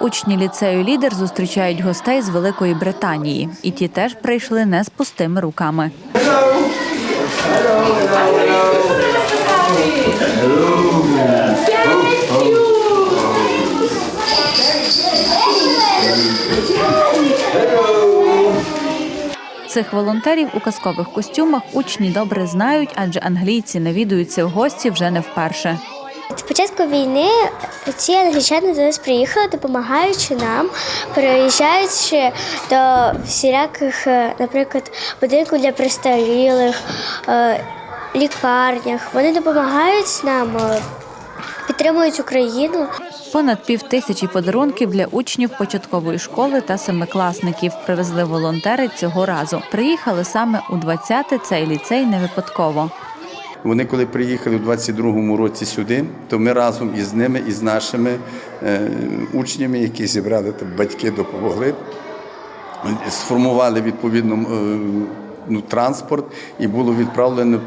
учні ліцею лідер зустрічають гостей з Великої Британії, і ті теж прийшли не з пустими руками. Цих волонтерів у казкових костюмах учні добре знають, адже англійці навідуються в гості вже не вперше. З початку війни ці англічани до нас приїхали, допомагаючи нам, переїжджаючи до всіляких, е, наприклад, будинку для престарілих, е, лікарнях. Вони допомагають нам, е, підтримують Україну. Понад пів тисячі подарунків для учнів початкової школи та семикласників привезли волонтери цього разу. Приїхали саме у 20-те цей ліцей не випадково. Вони, коли приїхали у 22-му році сюди, то ми разом із ними, із нашими е, учнями, які зібрали там батьки, допомогли, сформували відповідно е, ну, транспорт і було відправлено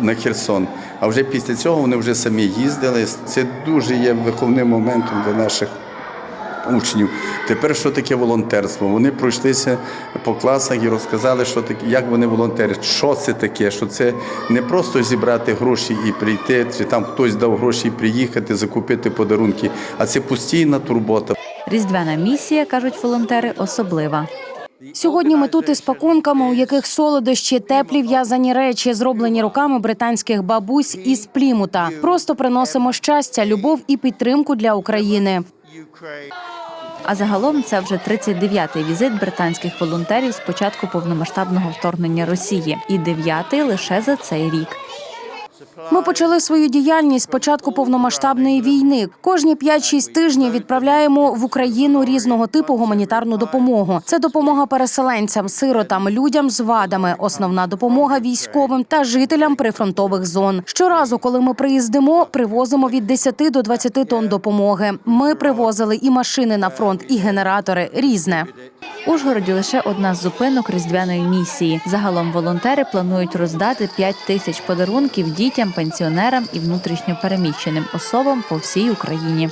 на Херсон. А вже після цього вони вже самі їздили. Це дуже є виховним моментом для наших учнів. Тепер що таке волонтерство? Вони пройшлися по класах і розказали, що таке, як вони волонтерять, що це таке, що це не просто зібрати гроші і прийти, чи там хтось дав гроші і приїхати, закупити подарунки, а це постійна турбота. Різдвяна місія, кажуть волонтери, особлива. Сьогодні ми тут із пакунками, у яких солодощі, теплі в'язані речі, зроблені руками британських бабусь із Плімута. Просто приносимо щастя, любов і підтримку для України. А загалом це вже 39-й візит британських волонтерів з початку повномасштабного вторгнення Росії, і дев'ятий лише за цей рік. Ми почали свою діяльність з початку повномасштабної війни. Кожні 5-6 тижнів відправляємо в Україну різного типу гуманітарну допомогу. Це допомога переселенцям, сиротам, людям з вадами, основна допомога військовим та жителям прифронтових зон. Щоразу, коли ми приїздимо, привозимо від 10 до 20 тонн допомоги. Ми привозили і машини на фронт, і генератори різне. Ужгороді лише одна з зупинок різдвяної місії. Загалом волонтери планують роздати 5 тисяч подарунків дітям, пенсіонерам і внутрішньо переміщеним особам по всій Україні.